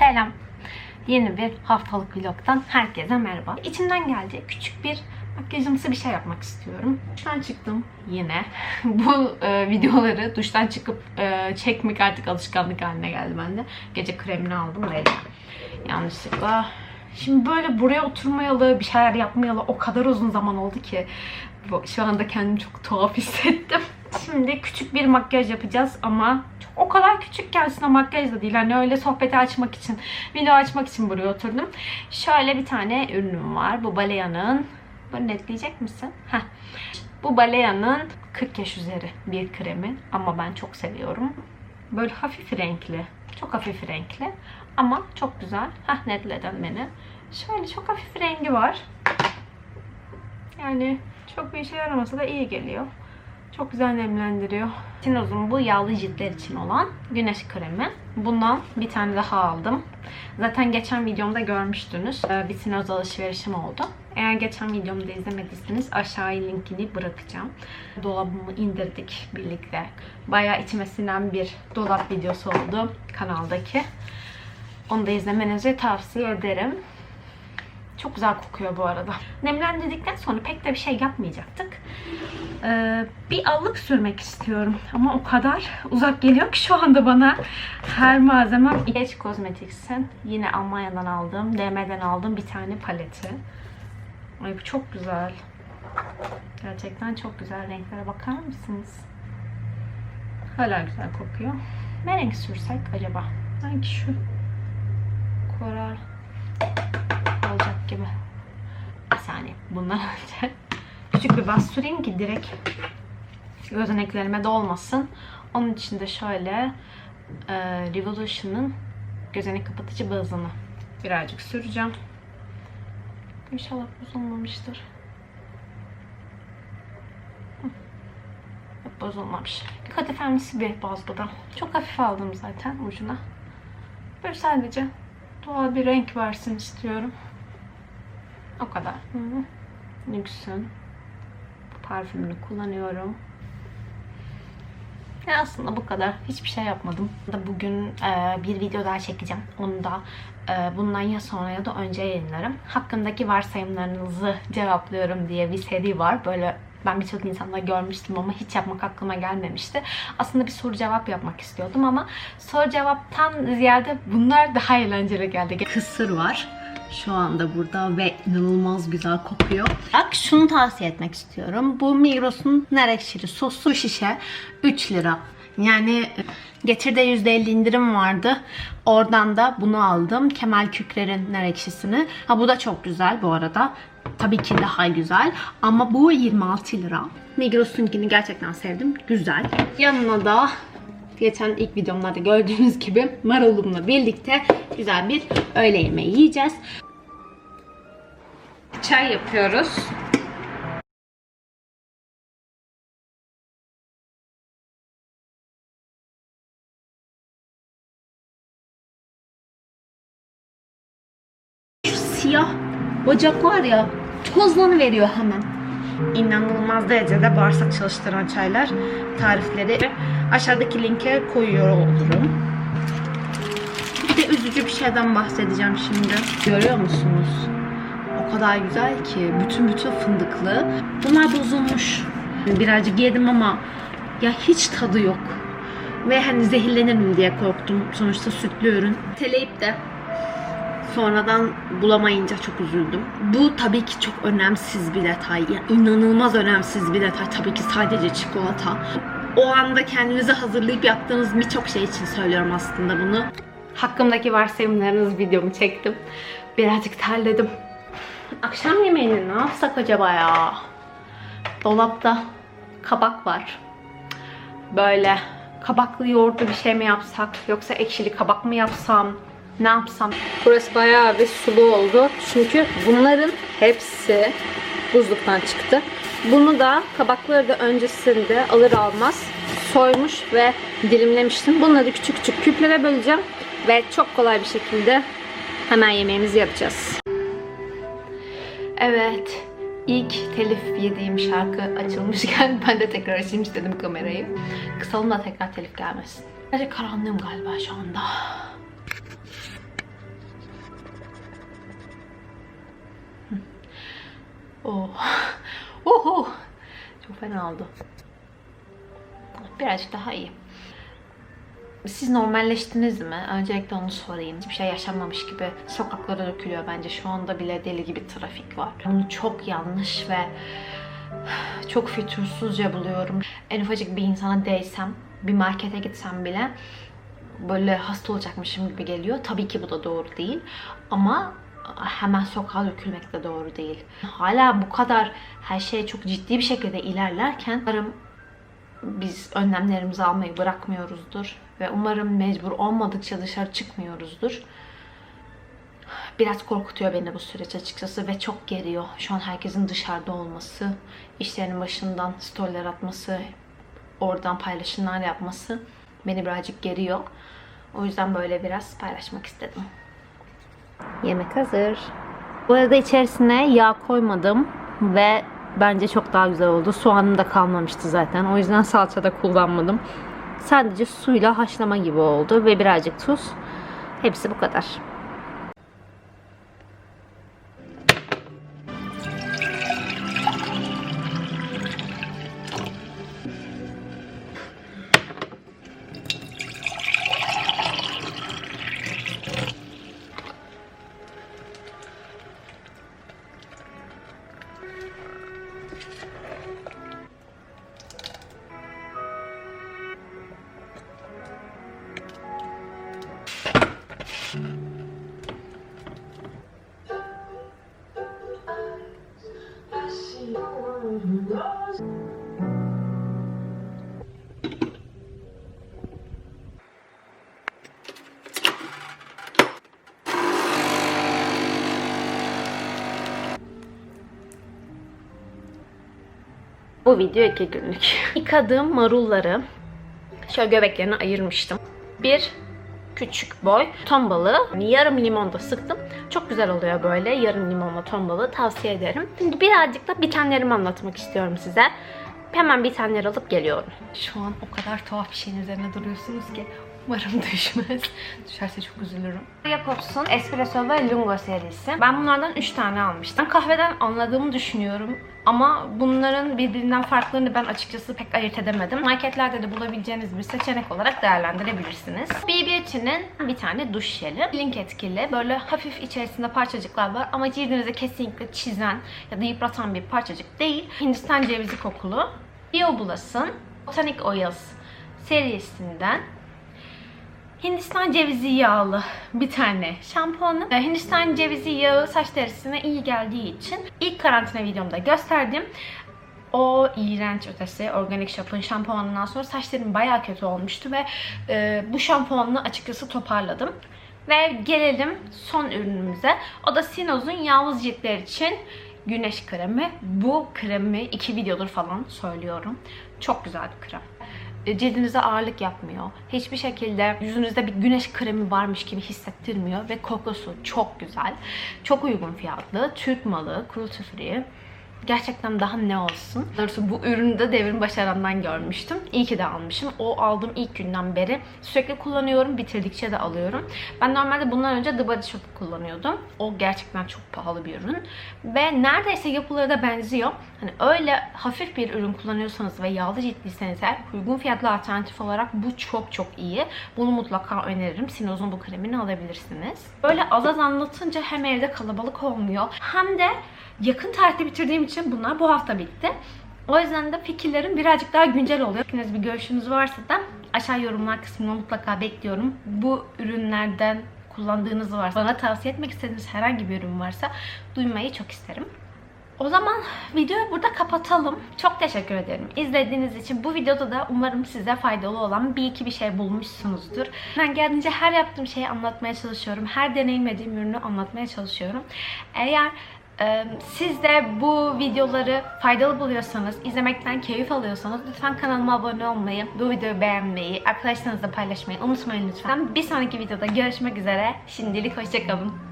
Selam. Yeni bir haftalık vlogtan herkese merhaba. İçimden geldi küçük bir makyajımsı bir şey yapmak istiyorum. Duştan çıktım yine. Bu e, videoları duştan çıkıp e, çekmek artık alışkanlık haline geldi bende. Gece kremini aldım ve yanlışlıkla. Şimdi böyle buraya oturmayalı, bir şeyler yapmayalı o kadar uzun zaman oldu ki şu anda kendimi çok tuhaf hissettim. Şimdi küçük bir makyaj yapacağız ama o kadar küçük ki aslında makyaj da değil. Hani öyle sohbeti açmak için, video açmak için buraya oturdum. Şöyle bir tane ürünüm var. Bu Balea'nın bunu netleyecek misin? Heh. Bu Balea'nın 40 yaş üzeri bir kremi ama ben çok seviyorum. Böyle hafif renkli. Çok hafif renkli ama çok güzel. Heh netleden beni. Şöyle çok hafif rengi var. Yani çok bir işe yaramasa da iyi geliyor. Çok güzel nemlendiriyor. Tinoz'un bu yağlı ciltler için olan güneş kremi. Bundan bir tane daha aldım. Zaten geçen videomda görmüştünüz. Ee, Bir Tinoz alışverişim oldu. Eğer geçen videomu da izlemediyseniz aşağıya linkini bırakacağım. Dolabımı indirdik birlikte. Bayağı içime sinen bir dolap videosu oldu kanaldaki. Onu da izlemenizi tavsiye ederim. Çok güzel kokuyor bu arada. Nemlendirdikten sonra pek de bir şey yapmayacaktık. Ee, bir allık sürmek istiyorum. Ama o kadar uzak geliyor ki şu anda bana. Her malzemem Geç Cosmetics'in yine Almanya'dan aldığım, DM'den aldığım bir tane paleti. Ay bu çok güzel. Gerçekten çok güzel renklere bakar mısınız? Hala güzel kokuyor. Ne renk sürsek acaba? Sanki şu koral olacak gibi. Bir saniye. Bundan önce küçük bir bas süreyim ki direkt gözeneklerime dolmasın. Onun için de şöyle e, Revolution'ın gözenek kapatıcı bazını birazcık süreceğim. İnşallah bozulmamıştır. Yok, Bozulmamış. Kadifermisi bir baz bu da. Çok hafif aldım zaten ucuna. Böyle sadece doğal bir renk versin istiyorum. O kadar. Hı -hı. Nüksün. Parfümünü kullanıyorum. Ya aslında bu kadar. Hiçbir şey yapmadım. Bugün e, bir video daha çekeceğim. Onu da e, bundan ya sonra ya da önce yayınlarım. Hakkındaki varsayımlarınızı cevaplıyorum diye bir seri var. Böyle ben birçok insanla görmüştüm ama hiç yapmak aklıma gelmemişti. Aslında bir soru cevap yapmak istiyordum ama soru cevaptan ziyade bunlar daha eğlenceli geldi. Kısır var şu anda burada ve inanılmaz güzel kokuyor. Bak şunu tavsiye etmek istiyorum. Bu Migros'un nar ekşili soslu şişe 3 lira. Yani Getir'de %50 indirim vardı. Oradan da bunu aldım. Kemal Kükler'in nar ekşisini. Ha bu da çok güzel bu arada. Tabii ki daha güzel. Ama bu 26 lira. Migros'unkini gerçekten sevdim. Güzel. Yanına da geçen ilk videomlarda gördüğünüz gibi marulumla birlikte güzel bir öğle yemeği yiyeceğiz. Çay yapıyoruz. Şu siyah bacak var ya tozlanı veriyor hemen. İnanılmaz derecede bağırsak çalıştıran çaylar tarifleri aşağıdaki linke koyuyor olurum. Bir de üzücü bir şeyden bahsedeceğim şimdi. Görüyor musunuz? O kadar güzel ki bütün bütün fındıklı. Bunlar bozulmuş. Birazcık yedim ama ya hiç tadı yok. Ve hani zehirlenirim diye korktum. Sonuçta sütlü ürün. Teleyip de sonradan bulamayınca çok üzüldüm. Bu tabii ki çok önemsiz bir detay. Ya inanılmaz önemsiz bir detay. Tabii ki sadece çikolata. O anda kendinizi hazırlayıp yaptığınız birçok şey için söylüyorum aslında bunu. Hakkımdaki varsayımlarınız videomu çektim. Birazcık terledim. Akşam yemeğini ne yapsak acaba ya? Dolapta kabak var. Böyle kabaklı yoğurtlu bir şey mi yapsak yoksa ekşili kabak mı yapsam ne yapsam? Burası bayağı bir sulu oldu. Çünkü bunların hepsi buzluktan çıktı. Bunu da kabakları da öncesinde alır almaz soymuş ve dilimlemiştim. Bunları küçük küçük küplere böleceğim ve çok kolay bir şekilde hemen yemeğimizi yapacağız. Evet. ilk telif yediğim şarkı açılmışken ben de tekrar açayım istedim kamerayı. Kısalım da tekrar telif gelmesin. Sadece karanlığım galiba şu anda. Oh. Oho. Çok fena oldu. Birazcık daha iyi. Siz normalleştiniz mi? Öncelikle onu sorayım. Hiçbir şey yaşanmamış gibi sokaklara dökülüyor bence. Şu anda bile deli gibi trafik var. Bunu çok yanlış ve çok fütursuzca buluyorum. En ufacık bir insana değsem, bir markete gitsem bile böyle hasta olacakmışım gibi geliyor. Tabii ki bu da doğru değil. Ama hemen sokağa dökülmek de doğru değil. Hala bu kadar her şey çok ciddi bir şekilde ilerlerken umarım biz önlemlerimizi almayı bırakmıyoruzdur ve umarım mecbur olmadıkça dışarı çıkmıyoruzdur. Biraz korkutuyor beni bu süreç açıkçası ve çok geriyor. Şu an herkesin dışarıda olması, işlerinin başından storyler atması, oradan paylaşımlar yapması beni birazcık geriyor. O yüzden böyle biraz paylaşmak istedim. Yemek hazır. Bu arada içerisine yağ koymadım ve bence çok daha güzel oldu. Soğanım da kalmamıştı zaten. O yüzden salça da kullanmadım. Sadece suyla haşlama gibi oldu ve birazcık tuz. Hepsi bu kadar. Bu video iki günlük. Yıkadığım marulları şöyle göbeklerini ayırmıştım. Bir küçük boy ton balığı. Yani yarım limon da sıktım. Çok güzel oluyor böyle yarım limonla ton balığı tavsiye ederim. Şimdi birazcık da bitenlerimi anlatmak istiyorum size. Hemen bitenleri alıp geliyorum. Şu an o kadar tuhaf bir şeyin üzerine duruyorsunuz ki umarım düşmez. Düşerse çok üzülürüm. Jacobs'un Espresso ve Lungo serisi. Ben bunlardan 3 tane almıştım. Ben kahveden anladığımı düşünüyorum. Ama bunların birbirinden farklarını ben açıkçası pek ayırt edemedim. Marketlerde de bulabileceğiniz bir seçenek olarak değerlendirebilirsiniz. BB&T'nin bir tane duş jeli. Link etkili. Böyle hafif içerisinde parçacıklar var ama cildinize kesinlikle çizen ya da yıpratan bir parçacık değil. Hindistan cevizi kokulu. Biobulas'ın Botanic Oils serisinden Hindistan cevizi yağlı bir tane şampuanı. Ee, Hindistan cevizi yağı saç derisine iyi geldiği için ilk karantina videomda gösterdim. O iğrenç ötesi Organic Shop'un şampuanından sonra saçlarım bayağı kötü olmuştu ve e, bu şampuanla açıkçası toparladım. Ve gelelim son ürünümüze. O da Sinoz'un yalnız ciltler için güneş kremi. Bu kremi iki videodur falan söylüyorum. Çok güzel bir krem cildinize ağırlık yapmıyor. Hiçbir şekilde yüzünüzde bir güneş kremi varmış gibi hissettirmiyor ve kokusu çok güzel. Çok uygun fiyatlı. Türk malı, cruelty free. Gerçekten daha ne olsun. Doğrusu bu ürünü de devrim başarandan görmüştüm. İyi ki de almışım. O aldığım ilk günden beri sürekli kullanıyorum. Bitirdikçe de alıyorum. Ben normalde bundan önce The Body Shop'u kullanıyordum. O gerçekten çok pahalı bir ürün. Ve neredeyse yapıları da benziyor. Hani öyle hafif bir ürün kullanıyorsanız ve yağlı ciltliyseniz eğer uygun fiyatlı alternatif olarak bu çok çok iyi. Bunu mutlaka öneririm. Sinoz'un bu kremini alabilirsiniz. Böyle az az anlatınca hem evde kalabalık olmuyor hem de yakın tarihte bitirdiğim için bunlar bu hafta bitti. O yüzden de fikirlerim birazcık daha güncel oluyor. Fikiriniz bir görüşünüz varsa da aşağı yorumlar kısmına mutlaka bekliyorum. Bu ürünlerden kullandığınız varsa, bana tavsiye etmek istediğiniz herhangi bir ürün varsa duymayı çok isterim. O zaman videoyu burada kapatalım. Çok teşekkür ederim izlediğiniz için. Bu videoda da umarım size faydalı olan bir iki bir şey bulmuşsunuzdur. Ben geldiğince her yaptığım şeyi anlatmaya çalışıyorum. Her deneyimlediğim ürünü anlatmaya çalışıyorum. Eğer ee, Siz de bu videoları faydalı buluyorsanız, izlemekten keyif alıyorsanız lütfen kanalıma abone olmayı, bu videoyu beğenmeyi, arkadaşlarınızla paylaşmayı unutmayın lütfen. Bir sonraki videoda görüşmek üzere. Şimdilik hoşçakalın.